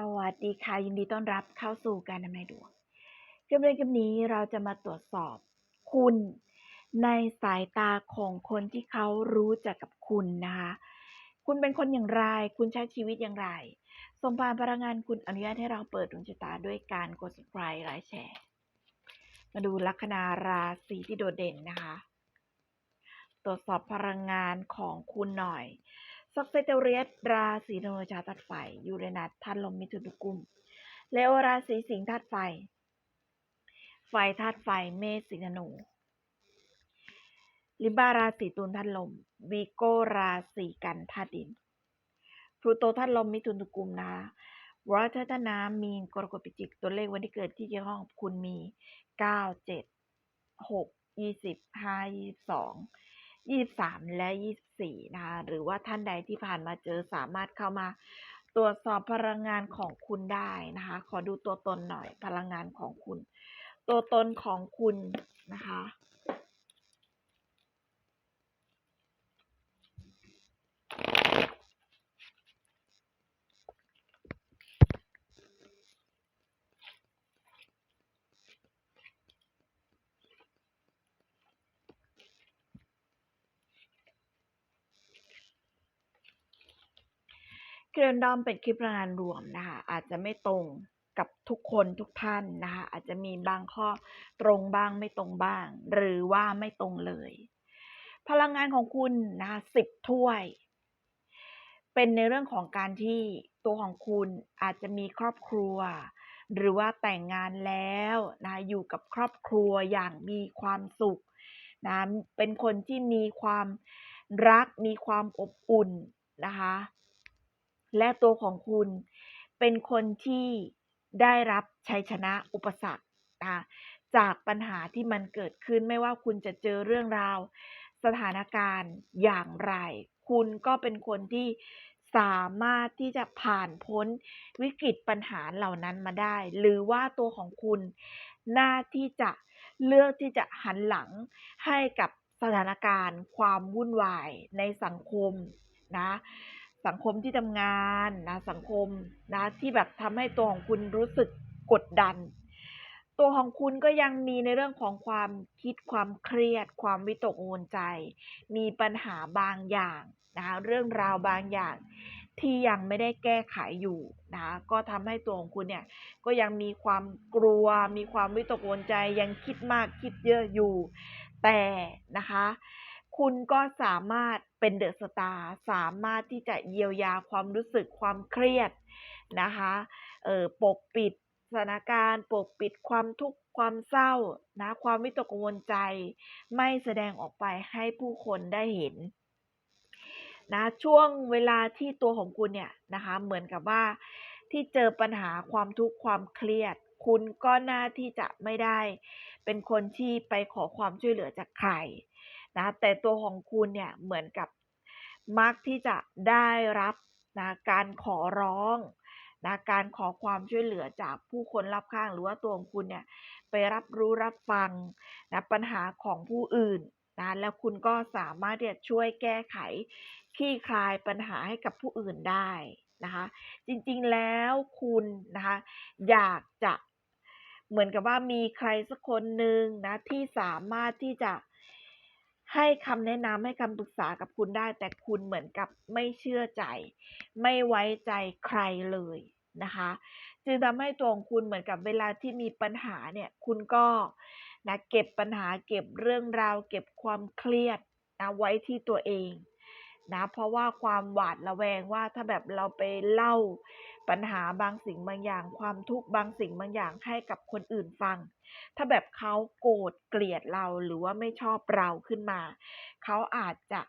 สวัสดีค่ะยินดีต้อนรับเข้าสู่การทำนายดวงคลิปในคลิปนี้เราจะมาตรวจสอบคุณ ในสายตาของคนที่เขารู้จักกับคุณนะคะคุณเป็นคนอย่างไร คุณใช้ชีวิตอย่างไรส่งผ่านพลังงานคุณอนุญาตให้เราเปิดดวงชะตาด้วยการกด subscribe ไลค์แชร์ มาดูลัคนาราศีที่โดดเด่นนะคะ ตรวจสอบพลังงานของคุณหน่อย สักเซเตเรียสราศีธนูชาวธาตุไฟ ยูเรนัสธาตุลมมิถุนกุมเลโอราศีสิงห์ธาตุไฟ ไฟธาตุไฟ เมษสิงห์ธนู ลิบาราศีตุลธาตุลมวีโกราศีกันธาตุดินพลูโตธาตุลมมิถุนกุมนะคะวรัตนามีนกรกฎปิจิก ตัวเลขวันที่เกิดที่เกี่ยวข้องกับคุณมีเก้าเจ็ดหกยี่สิบห้ายี่สิบสอง ยี่สามและยี่สี่นะคะ หรือว่าท่านใดที่ผ่านมาเจอสามารถเข้ามาตรวจสอบพลังงานของคุณได้นะคะ ขอดูตัวตนหน่อยพลังงานของคุณ ตัวตนของคุณนะคะ คลิปดอมเป็นคลิปพลังงานรวมนะคะอาจจะไม่ตรงกับทุกคนทุกท่านนะคะอาจจะมีบางข้อตรงบ้างไม่ตรงบ้าง หรือว่าไม่ตรงเลย พลังงานของคุณนะคะสิบถ้วย เป็นในเรื่องของการที่ตัวของคุณอาจจะมีครอบครัว หรือว่าแต่งงานแล้วนะอยู่กับครอบครัวอย่างมีความสุขนะเป็นคนที่มีความรักมีความอบอุ่นนะคะ และตัวของคุณเป็นคนที่ได้รับชัยชนะอุปสรรคนะจากปัญหาที่มันเกิดขึ้นไม่ว่าคุณจะเจอเรื่องราว สถานการณ์อย่างไร คุณก็เป็นคนที่สามารถที่จะผ่านพ้นวิกฤตปัญหาเหล่านั้นมาได้ หรือว่าตัวของคุณน่าที่จะเลือกที่จะหันหลังให้กับสถานการณ์ ความวุ่นวายในสังคมนะ สังคมที่ทำงานนะสังคมนะที่แบบทำให้ตัวของคุณรู้สึกกดดัน ตัวของคุณก็ยังมีในเรื่องของความคิดความเครียด ความวิตกกังวลใจ มีปัญหาบางอย่างนะคะเรื่องราวบางอย่างที่ยังไม่ได้แก้ไขอยู่นะคะก็ทำให้ตัวของคุณเนี่ยก็ยังมีความกลัว มีความวิตกกังวลใจยังคิดมากคิดเยอะอยู่ แต่นะคะ คุณก็สามารถ เป็นเดอะสตาร์สามารถที่จะเยียวยาความรู้สึกความเครียดนะคะเออปกปิดสถานการณ์ ปกปิดความทุกข์ความเศร้านะความวิตกกังวลใจ ไม่แสดงออกไปให้ผู้คนได้เห็นนะช่วงเวลาที่ตัวของคุณเนี่ยนะคะเหมือนกับว่าที่เจอปัญหาความทุกข์ความเครียด คุณก็น่าที่จะไม่ได้ เป็นคนที่ไปขอความช่วยเหลือจากใคร นะแต่ตัวของคุณเนี่ยเหมือนกับมักที่จะได้รับนะการขอร้องนะการขอความช่วยเหลือจากผู้คนรอบข้างหรือว่าตัวของคุณเนี่ยไปรับรู้รับฟังนะปัญหาของผู้อื่นนะแล้วคุณก็สามารถที่จะช่วยแก้ไขคลี่คลายปัญหาให้กับผู้อื่นได้นะคะจริงๆแล้วคุณนะคะอยากจะเหมือนกับว่ามีใครสักคนหนึ่งนะที่สามารถที่จะ ให้คำแนะนำให้คำปรึกษากับคุณได้ แต่คุณเหมือนกับไม่เชื่อใจ ไม่ไว้ใจใครเลยนะคะจึงทำให้ตัวของคุณเหมือนกับเวลาที่มีปัญหาเนี่ย คุณก็นะเก็บปัญหาเก็บเรื่องราว เก็บความเครียดนะไว้ที่ตัวเอง นะเพราะว่าความหวาดระแวงว่าถ้าแบบเราไปเล่าปัญหาบางสิ่งบางอย่าง ความทุกข์บางสิ่งบางอย่างให้กับคนอื่นฟัง ถ้าแบบเขาโกรธเกลียดเราหรือว่าไม่ชอบเราขึ้นมา เขาอาจจะ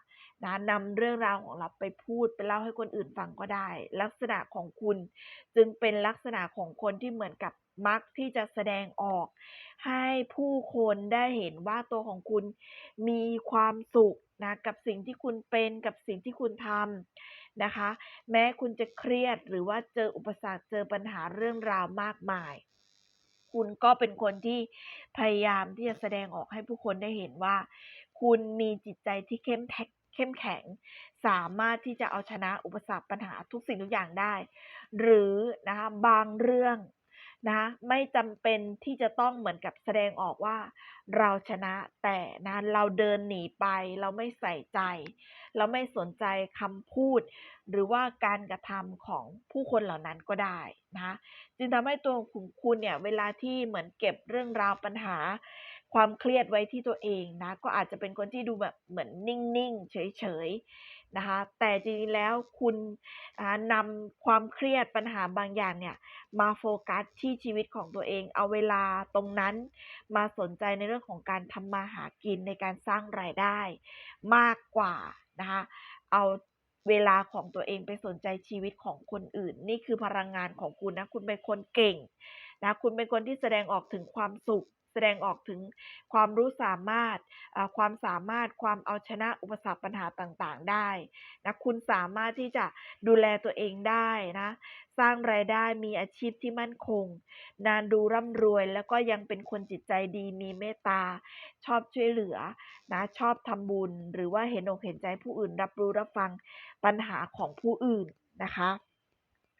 นะนำเรื่องราวของเราไปพูดไปเล่าให้คนอื่นฟังก็ได้ ลักษณะของคุณจึงเป็นลักษณะของคนที่เหมือนกับมักที่จะแสดงออก ให้ผู้คนได้เห็นว่าตัวของคุณมีความสุขนะกับสิ่งที่คุณเป็นกับสิ่งที่คุณทำนะคะ แม้คุณจะเครียดหรือว่าเจออุปสรรคเจอปัญหาเรื่องราวมากมาย คุณก็เป็นคนที่พยายามที่จะแสดงออกให้ผู้คนได้เห็นว่า คุณมีจิตใจที่เข้มแข็ง เข้มแข็ง สามารถที่จะเอาชนะอุปสรรคปัญหาทุกสิ่งทุกอย่างได้ หรือนะคะบางเรื่องนะไม่จำเป็นที่จะต้องเหมือนกับแสดงออกว่า เราชนะแต่นะเราเดินหนีไป เราไม่ใส่ใจ เราไม่สนใจคำพูด หรือว่าการกระทำของผู้คนเหล่านั้นก็ได้นะจึงทำให้ตัวคุณเนี่ยเวลาที่เหมือนเก็บเรื่องราวปัญหา ความเครียดไว้ที่ตัวเองนะ ก็อาจจะเป็นคนที่ดูแบบเหมือนนิ่งๆเฉยๆนะคะ แต่จริงๆแล้วคุณนำความเครียดปัญหาบางอย่างเนี่ยมาโฟกัสที่ชีวิตของตัวเอง เอาเวลาตรงนั้นมาสนใจในเรื่องของการทำมาหากินในการสร้างรายได้มากกว่านะคะเอาเวลาของตัวเองไปสนใจชีวิตของคนอื่น นี่คือพลังงานของคุณนะ คุณเป็นคนเก่งนะ คุณเป็นคนที่แสดงออกถึงความสุข แสดงออกถึงความรู้สามารถ ความสามารถความเอาชนะอุปสรรคปัญหาต่างๆได้นะคุณสามารถที่จะดูแลตัวเองได้นะสร้างรายได้มีอาชีพที่มั่นคง นานดูร่ำรวย แล้วก็ยังเป็นคนจิตใจดีมีเมตตา ชอบช่วยเหลือนะชอบทำบุญ หรือว่าเห็นอกเห็นใจผู้อื่น รับรู้รับฟังปัญหาของผู้อื่นนะคะ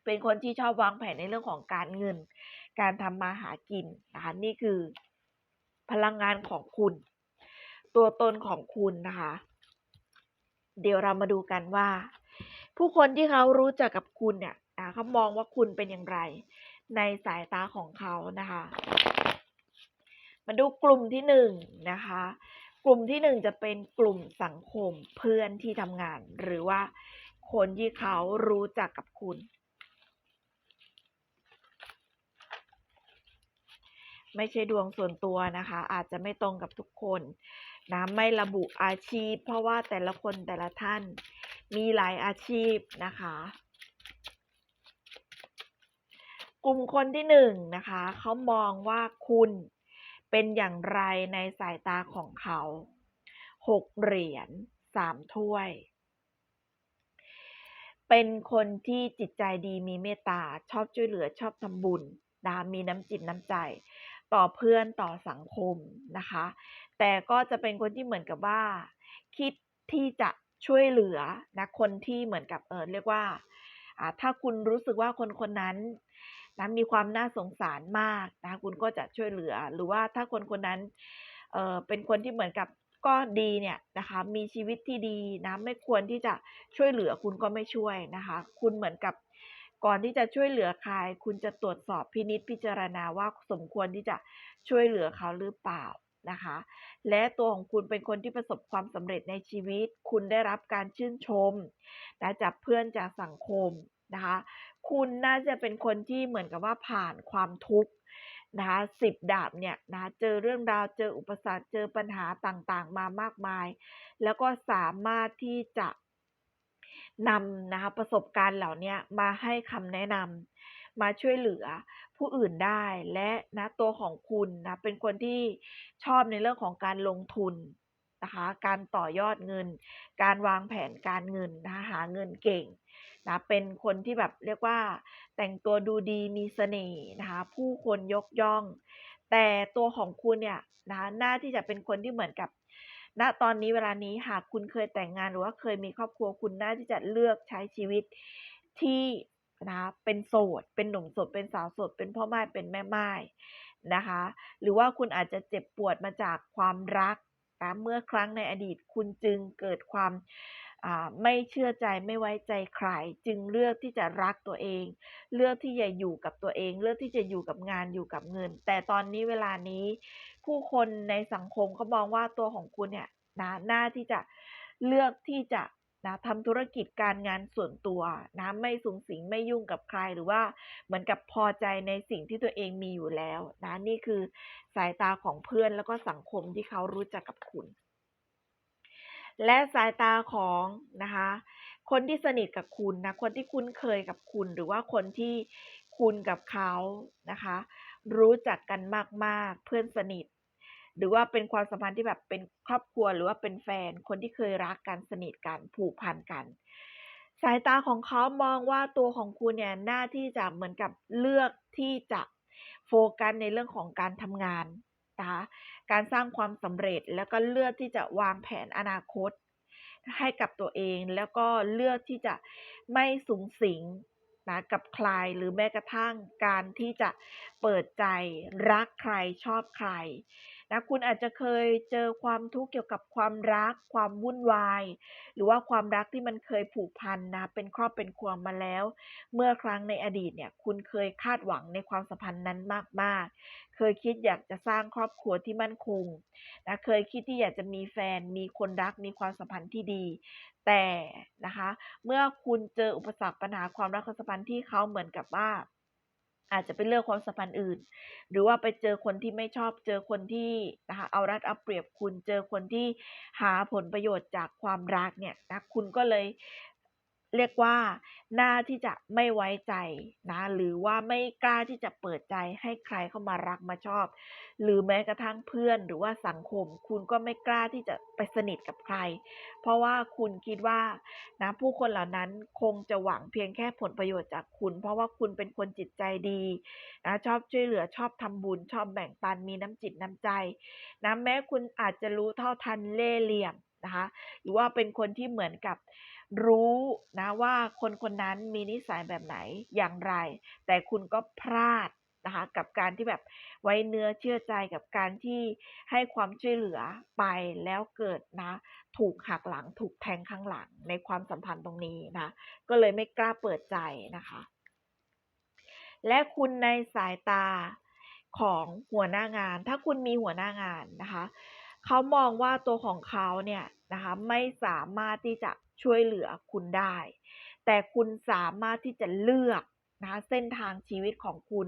เป็นคนที่ชอบวางแผนในเรื่องของการเงิน การทำมาหากินนะคะนี่คือ พลังงานของคุณ ตัวตนของคุณนะคะ เดี๋ยวเรามาดูกันว่า ผู้คนที่เขารู้จักกับคุณเนี่ยเขามองว่าคุณเป็นอย่างไร ในสายตาของเขานะคะ มาดูกลุ่มที่หนึ่งนะคะ กลุ่มที่หนึ่งจะเป็นกลุ่มสังคมเพื่อนที่ทำงาน หรือว่าคนที่เขารู้จักกับคุณ ไม่ใช่ดวงส่วนตัวนะคะ อาจจะไม่ตรงกับทุกคนนะไม่ระบุอาชีพ เพราะว่าแต่ละคนแต่ละท่านมีหลายอาชีพนะคะ กลุ่มคนที่หนึ่งนะคะเขามองว่าคุณเป็นอย่างไรในสายตาของเขาหกเหรียญสามถ้วย เป็นคนที่จิตใจดีมีเมตตาชอบช่วยเหลือชอบทำบุญนะมีน้ำจิตน้ำใจ ต่อเพื่อนต่อสังคมนะคะ แต่ก็จะเป็นคนที่เหมือนกับว่า คิดที่จะช่วยเหลือนะคนที่เหมือนกับเออเรียกว่าถ้าคุณรู้สึกว่าคนคนนั้นนะมีความน่าสงสารมากนะคุณก็จะช่วยเหลือ หรือว่าถ้าคนคนนั้นเออเป็นคนที่เหมือนกับก็ดีเนี่ยนะคะมีชีวิตที่ดีนะไม่ควรที่จะช่วยเหลือคุณก็ไม่ช่วยนะคะ คุณเหมือนกับ ก่อนที่จะช่วยเหลือใคร คุณจะตรวจสอบพินิษพิจารณาว่าสมควรที่จะช่วยเหลือเขาหรือเปล่านะคะ และตัวของคุณเป็นคนที่ประสบความสำเร็จในชีวิต คุณได้รับการชื่นชมนะจากเพื่อนจากสังคมนะคะ คุณน่าจะเป็นคนที่เหมือนกับว่าผ่านความทุกข์นะคะสิบดาบเนี่ยนะเจอเรื่องราวเจออุปสรรคเจอปัญหาต่างๆ มามากมาย แล้วก็สามารถที่จะ นำนะคะประสบการณ์เหล่านี้มาให้คำแนะนำมาช่วยเหลือผู้อื่นได้และนะตัวของคุณนะเป็นคนที่ชอบในเรื่องของการลงทุนนะคะการต่อยอดเงิน การวางแผนการเงินนะคะหาเงินเก่งนะเป็นคนที่แบบเรียกว่า แต่งตัวดูดีมีเสน่ห์นะคะผู้คนยกย่อง แต่ตัวของคุณเนี่ยนะน่าที่จะเป็นคนที่เหมือนกับ ณตอนนี้เวลานี้หากคุณเคยแต่งงานหรือว่าเคยมีครอบครัวคุณน่าที่จะเลือกใช้ชีวิตที่นะเป็นโสด เป็นหนุ่มโสด เป็นสาวโสด เป็นพ่อไม้เป็นแม่ไม้นะคะ หรือว่าคุณอาจจะเจ็บปวดมาจากความรักนะเมื่อครั้งในอดีตคุณจึงเกิดความ ไม่เชื่อใจไม่ไว้ใจใคร จึงเลือกที่จะรักตัวเอง เลือกที่จะอยู่กับตัวเอง เลือกที่จะอยู่กับงานอยู่กับเงิน แต่ตอนนี้เวลานี้ ผู้คนในสังคมเขามองว่าตัวของคุณเนี่ยนะหน้าที่จะเลือกที่จะนะทำธุรกิจการงานส่วนตัวนะไม่สูงสิงไม่ยุ่งกับใครหรือว่าเหมือนกับพอใจในสิ่งที่ตัวเองมีอยู่แล้วนะนี่คือสายตาของเพื่อนแล้วก็สังคมที่เขารู้จักกับคุณ และสายตาของนะคะ คนที่สนิทกับคุณนะ คนที่คุ้นเคยกับคุณ หรือว่าคนที่คุณกับเขานะคะ รู้จักกันมากๆ เพื่อนสนิท หรือว่าเป็นความสัมพันธ์ที่แบบเป็นครอบครัวหรือว่าเป็นแฟน คนที่เคยรักกันสนิทกันผูกพันกัน สายตาของเขามองว่าตัวของคุณเนี่ยหน้าที่จะเหมือนกับเลือกที่จะโฟกัสในเรื่องของการทำงาน นะคะการสร้างความสำเร็จแล้วก็เลือกที่จะวางแผนอนาคต ให้กับตัวเองแล้วก็เลือกที่จะไม่สูงสิงนะกับใครหรือแม้กระทั่งการที่จะเปิดใจรักใครชอบใคร นะคุณอาจจะเคยเจอความทุกข์เกี่ยวกับความรัก ความวุ่นวาย หรือว่าความรักที่มันเคยผูกพันนะเป็นครอบเป็นครัวมาแล้ว เมื่อครั้งในอดีตเนี่ยคุณเคยคาดหวังในความสัมพันธ์นั้นมากๆ เคยคิดอยากจะสร้างครอบครัวที่มั่นคงนะเคยคิดที่อยากจะมีแฟน มีคนรักมีความสัมพันธ์ที่ดี แต่นะคะ เมื่อคุณเจออุปสรรคปัญหาความรักความสัมพันธ์ที่เขาเหมือนกับว่า อาจจะไปเลือกความสัมพันธ์อื่น หรือว่าไปเจอคนที่ไม่ชอบ เจอคนที่นะคะเอารัดเอาเปรียบคุณ เจอคนที่หาผลประโยชน์จากความรักเนี่ยนะคุณก็เลย เรียกว่าหน้าที่จะไม่ไว้ใจนะหรือว่าไม่กล้าที่จะเปิดใจให้ใครเข้ามารักมาชอบ หรือแม้กระทั่งเพื่อนหรือว่าสังคม คุณก็ไม่กล้าที่จะไปสนิทกับใคร เพราะว่าคุณคิดว่านะผู้คนเหล่านั้นคงจะหวังเพียงแค่ผลประโยชน์จากคุณ เพราะว่าคุณเป็นคนจิตใจดีนะชอบช่วยเหลือชอบทำบุญชอบแบ่งปันมีน้ำจิตน้ำใจนะแม้คุณอาจจะรู้เท่าทันเล่เหลี่ยมนะคะหรือว่าเป็นคนที่เหมือนกับ รู้นะว่าคนคนนั้นมีนิสัยแบบไหนอย่างไร แต่คุณก็พลาดนะคะกับการที่แบบไว้เนื้อเชื่อใจกับการที่ให้ความช่วยเหลือไปแล้วเกิดนะถูกหักหลังถูกแทงข้างหลังในความสัมพันธ์ตรงนี้นะก็เลยไม่กล้าเปิดใจนะคะ และคุณในสายตาของหัวหน้างาน ถ้าคุณมีหัวหน้างานนะคะ เขามองว่าตัวของเขาเนี่ยนะคะไม่สามารถที่จะช่วยเหลือคุณได้ แต่คุณสามารถที่จะเลือกนะคะเส้นทางชีวิตของคุณ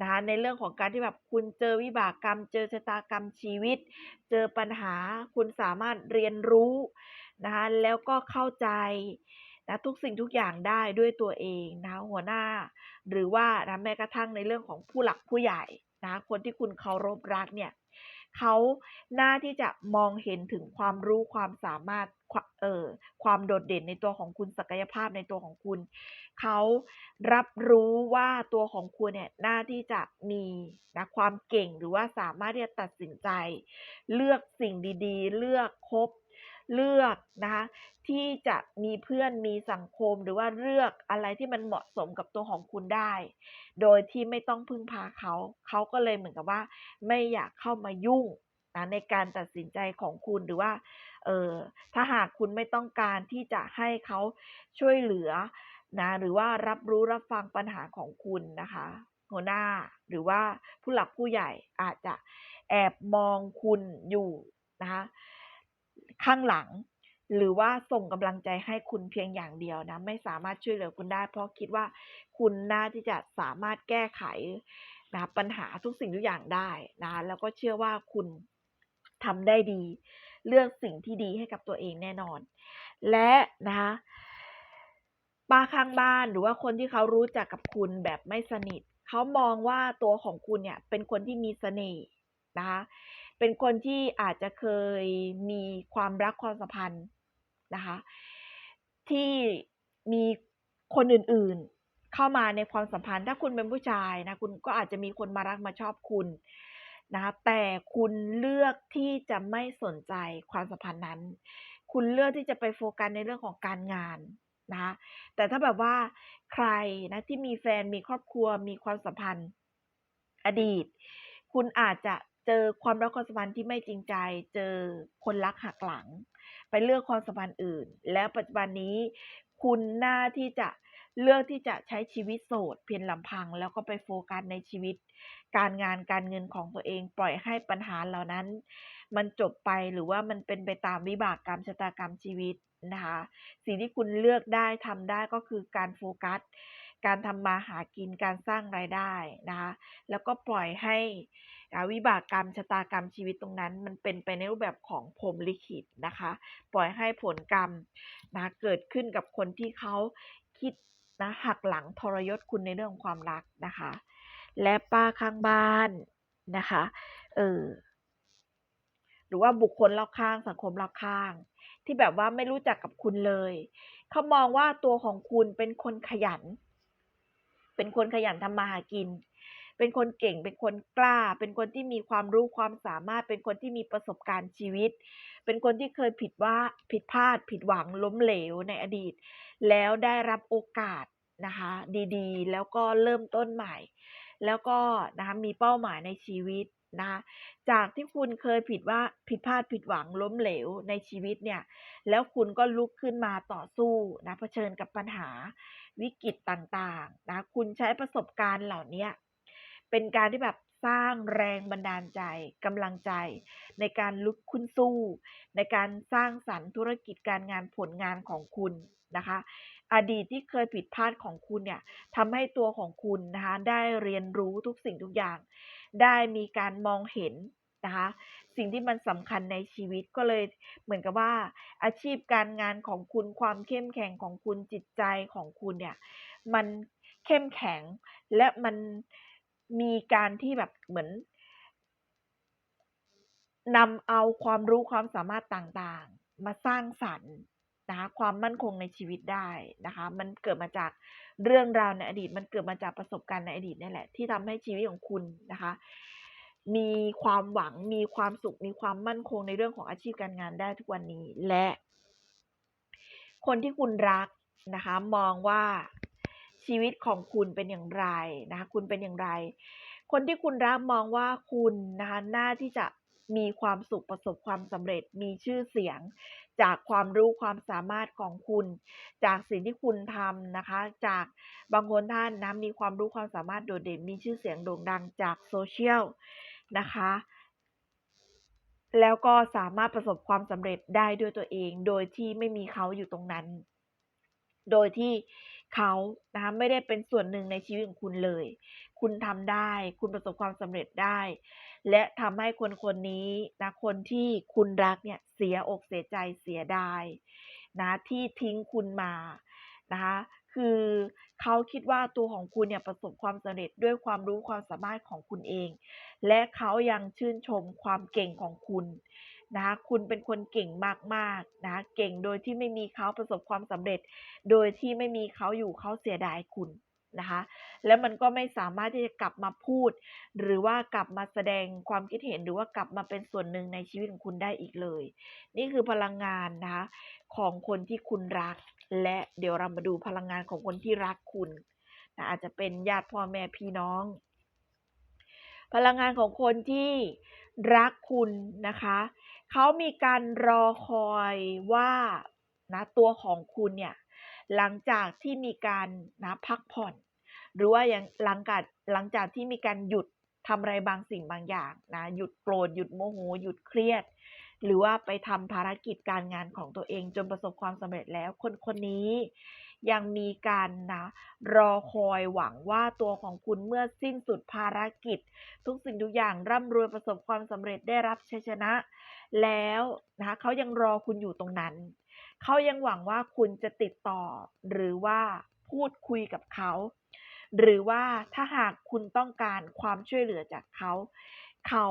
นะคะในเรื่องของการที่แบบคุณเจอวิบากกรรม เจอชะตากรรมชีวิต เจอปัญหาคุณสามารถเรียนรู้นะคะแล้วก็เข้าใจนะทุกสิ่งทุกอย่างได้ด้วยตัวเองนะหัวหน้า หรือว่านะแม้กระทั่งในเรื่องของผู้หลักผู้ใหญ่นะคนที่คุณเคารพรักเนี่ย เขาหน้าที่จะมองเห็นถึงความรู้ความสามารถเอ่อความโดดเด่นในตัวของคุณศักยภาพในตัวของคุณ เขารับรู้ว่าตัวของคุณเนี่ยหน้าที่จะมีนะความเก่งหรือว่าสามารถที่จะตัดสินใจ เลือกสิ่งดีๆ เลือกคบ เลือกนะคะที่จะมีเพื่อนมีสังคมหรือว่าเลือกอะไรที่มันเหมาะสมกับตัวของคุณได้ โดยที่ไม่ต้องพึ่งพาเขาเขาก็เลยเหมือนกับว่า ไม่อยากเข้ามายุ่งนะในการตัดสินใจของคุณหรือว่าเออถ้าหากคุณไม่ต้องการที่จะให้เขาช่วยเหลือนะหรือว่ารับรู้รับฟังปัญหาของคุณนะคะหัวหน้าหรือว่าผู้หลักผู้ใหญ่อาจจะแอบมองคุณอยู่นะคะ ข้างหลัง หรือว่าส่งกำลังใจให้คุณเพียงอย่างเดียวนะ ไม่สามารถช่วยเหลือคุณได้ เพราะคิดว่าคุณน่าที่จะสามารถแก้ไขนะปัญหาทุกสิ่งทุกอย่างได้นะ แล้วก็เชื่อว่าคุณทำได้ดี เลือกสิ่งที่ดีให้กับตัวเองแน่นอน และนะคะป้าข้างบ้านหรือว่าคนที่เขารู้จักกับคุณแบบไม่สนิท เขามองว่าตัวของคุณเนี่ยเป็นคนที่มีเสน่ห์นะคะ เป็นคนที่อาจจะเคยมีความรักความสัมพันธ์นะคะ ที่มีคนอื่นๆ เข้ามาในความสัมพันธ์ ถ้าคุณเป็นผู้ชายนะคุณก็อาจจะมีคนมารักมาชอบคุณนะคะแต่คุณเลือกที่จะไม่สนใจความสัมพันธ์นั้น คุณเลือกที่จะไปโฟกัสในเรื่องของการงานนะแต่ถ้าแบบว่าใครนะที่มีแฟนมีครอบครัวมีความสัมพันธ์อดีต คุณอาจจะ เจอความรักความสัมพันธ์ที่ไม่จริงใจ เจอคนรักหักหลัง ไปเลือกความสัมพันธ์อื่น แล้วปัจจุบันนี้ คุณหน้าที่จะเลือกที่จะใช้ชีวิตโสดเพียงลำพัง แล้วก็ไปโฟกัสในชีวิต การงานการเงินของตัวเองปล่อยให้ปัญหาเหล่านั้น มันจบไปหรือว่ามันเป็นไปตามวิบากกรรมชะตากรรมชีวิตนะคะสิ่งที่คุณเลือกได้ทำได้ก็คือการโฟกัส การทำมาหากินการสร้างรายได้นะคะแล้วก็ปล่อยให้ วิบากกรรมชะตากรรมชีวิตตรงนั้น มันเป็นไปในรูปแบบของพรมลิขิตนะคะ ปล่อยให้ผลกรรมนะเกิดขึ้นกับคนที่เขาคิดนะหักหลังทรยศคุณในเรื่องความรักนะคะ และป้าข้างบ้านนะคะเออหรือว่าบุคคลรอบข้างสังคมรอบข้าง ที่แบบว่าไม่รู้จักกับคุณเลยเขามองว่าตัวของคุณเป็นคนขยัน เป็นคนขยันทำมาหากิน เป็นคนเก่ง เป็นคนกล้า เป็นคนที่มีความรู้ความสามารถ เป็นคนที่มีประสบการณ์ชีวิต เป็นคนที่เคยผิดว่าผิดพลาด ผิดหวังล้มเหลวในอดีต แล้วได้รับโอกาสนะคะ ดีๆ แล้วก็เริ่มต้นใหม่ แล้วก็นะคะมีเป้าหมายในชีวิตนะคะจากที่คุณเคยผิดว่าผิดพลาดผิดหวังล้มเหลวในชีวิตเนี่ย แล้วคุณก็ลุกขึ้นมาต่อสู้นะเผชิญกับปัญหาวิกฤตต่างๆนะคุณใช้ประสบการณ์เหล่านี้ เป็นการที่แบบสร้างแรงบันดาลใจกำลังใจ ในการลุกขึ้นสู้ ในการสร้างสรรค์ธุรกิจการงานผลงานของคุณนะคะ อดีตที่เคยผิดพลาดของคุณเนี่ยทำให้ตัวของคุณนะคะได้เรียนรู้ทุกสิ่งทุกอย่าง ได้มีการมองเห็นนะคะ สิ่งที่มันสำคัญในชีวิตก็เลยเหมือนกับว่า อาชีพการงานของคุณความเข้มแข็งของคุณจิตใจของคุณเนี่ยมันเข้มแข็งและมัน มีการที่แบบเหมือนนำเอาความรู้ความสามารถต่างๆ มาสร้างสรรค์นะคะความมั่นคงในชีวิตได้นะคะ มันเกิดมาจากเรื่องราวในอดีต มันเกิดมาจากประสบการณ์ในอดีตนี่แหละ ที่ทำให้ชีวิตของคุณนะคะ มีความหวังมีความสุข มีความมั่นคงในเรื่องของอาชีพการงานได้ทุกวันนี้และ คนที่คุณรักนะคะ มองว่า ชีวิตของคุณเป็นอย่างไรนะคะคุณเป็นอย่างไร คนที่คุณรักมองว่าคุณนะคะน่าที่จะมีความสุขประสบความสำเร็จมีชื่อเสียง จากความรู้ความสามารถของคุณ จากสิ่งที่คุณทำนะคะ จากบางคนท่านนะมีความรู้ความสามารถโดดเด่นมีชื่อเสียงโด่งดังจากโซเชียลนะคะแล้วก็สามารถประสบความสำเร็จได้ด้วยตัวเอง โดยที่ไม่มีเขาอยู่ตรงนั้น โดยที่ เขานะคะไม่ได้เป็นส่วนหนึ่งในชีวิตของคุณเลย คุณทำได้ คุณประสบความสำเร็จได้ และทำให้คนคนนี้นะคนที่คุณรักเนี่ยเสียอกเสียใจเสียดายนะที่ทิ้งคุณมานะคะคือเขาคิดว่าตัวของคุณเนี่ยประสบความสำเร็จด้วยความรู้ความสามารถของคุณเอง และเขายังชื่นชมความเก่งของคุณ นะคะคุณเป็นคนเก่งมากๆนะเก่งโดยที่ไม่มีเขาประสบความสำเร็จ โดยที่ไม่มีเขาอยู่เขาเสียดายคุณนะคะแล้วมันก็ไม่สามารถที่จะกลับมาพูด หรือว่ากลับมาแสดงความคิดเห็นหรือว่ากลับมาเป็นส่วนหนึ่งในชีวิตของคุณได้อีกเลย นี่คือพลังงานนะคะของคนที่คุณรัก และเดี๋ยวเรามาดูพลังงานของคนที่รักคุณนะอาจจะเป็นญาติพ่อแม่พี่น้อง พลังงานของคนที่รักคุณนะคะ เขามีการรอคอยว่านะตัวของคุณเนี่ยหลังจากที่มีการนะพักผ่อน หรือว่าย่างหลังจากหลังจากที่มีการหยุดทำอะไรบางสิ่งบางอย่างนะหยุดโกรธหยุดโมโหหยุดเครียด หรือว่าไปทำภารกิจการงานของตัวเองจนประสบความสำเร็จแล้ว คนคนนี้ ยังมีการนะรอคอยหวังว่าตัวของคุณเมื่อสิ้นสุดภารกิจ ทุกสิ่งทุกอย่างร่ำรวยประสบความสำเร็จได้รับชัยชนะ แล้วนะคะเขายังรอคุณอยู่ตรงนั้น เขายังหวังว่าคุณจะติดต่อ หรือว่าพูดคุยกับเขา หรือว่าถ้าหากคุณต้องการความช่วยเหลือจากเขา เขา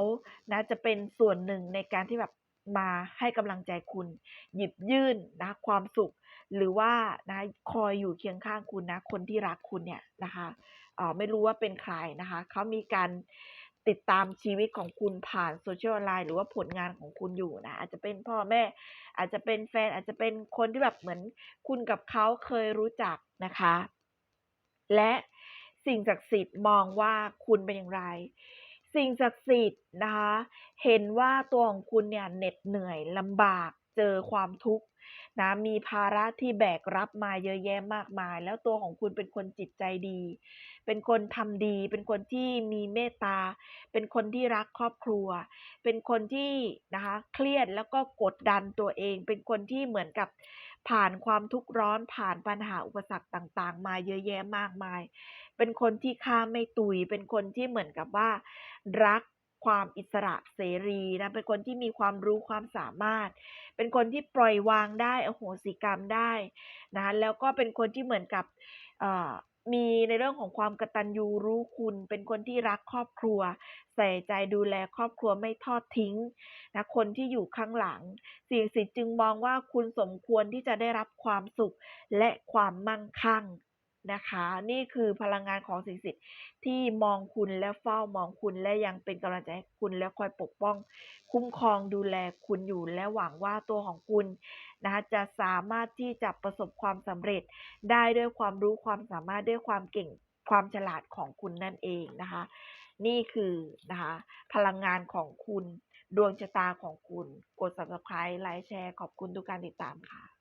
นะจะเป็นส่วนหนึ่งในการที่แบบ มาให้กำลังใจคุณ หยิบยื่นนะความสุข หรือว่านะคอยอยู่เคียงข้างคุณนะคนที่รักคุณเนี่ยนะคะเออไม่รู้ว่าเป็นใครนะคะเขามีการติดตามชีวิตของคุณผ่านโซเชียลไลน์หรือว่าผลงานของคุณอยู่นะ อาจจะเป็นพ่อแม่ อาจจะเป็นแฟนอาจจะเป็นคนที่แบบเหมือนคุณกับเขาเคยรู้จักนะคะ และสิ่งศักดิ์สิทธิ์มองว่าคุณเป็นอย่างไร สิ่งศักดิ์สิทธิ์นะคะ เห็นว่าตัวของคุณเนี่ยเหน็ดเหนื่อยลำบากเจอความทุกข์นะมีภาระที่แบกรับมาเยอะแยะมากมาย แล้วตัวของคุณเป็นคนจิตใจดี เป็นคนทำดี เป็นคนที่มีเมตตา เป็นคนที่รักครอบครัว เป็นคนที่นะคะเครียดแล้วก็กดดันตัวเอง เป็นคนที่เหมือนกับผ่านความทุกข์ร้อนผ่านปัญหาอุปสรรคต่างๆ มาเยอะแยะมากมาย เป็นคนที่ฆ่าไม่ตุย เป็นคนที่เหมือนกับว่า รักความอิสระเสรีนะ เป็นคนที่มีความรู้ความสามารถ เป็นคนที่ปล่อยวางได้โอโหสิกรรมได้นะ แล้วก็เป็นคนที่เหมือนกับมีในเรื่องของความกตัญญูรู้คุณ เป็นคนที่รักครอบครัว ใส่ใจดูแลครอบครัวไม่ทอดทิ้งนะคนที่อยู่ข้างหลัง สิ่งสิทธิ์จึงมองว่าคุณสมควรที่จะได้รับความสุขและความมั่งคั่ง นะคะ นี่คือพลังงานของสิ่งศักดิ์สิทธิ์ที่มองคุณและเฝ้ามองคุณและยังเป็นกำลังใจให้คุณและคอยปกป้อง คุ้มครองดูแลคุณอยู่และหวังว่าตัวของคุณนะคะจะสามารถที่จะประสบความสำเร็จ ได้ด้วยความรู้ความสามารถด้วยความเก่งความฉลาดของคุณนั่นเองนะคะ นี่คือนะคะพลังงานของคุณดวงชะตาของคุณ กด subscribe ไลค์แชร์ ขอบคุณทุกการติดตามค่ะ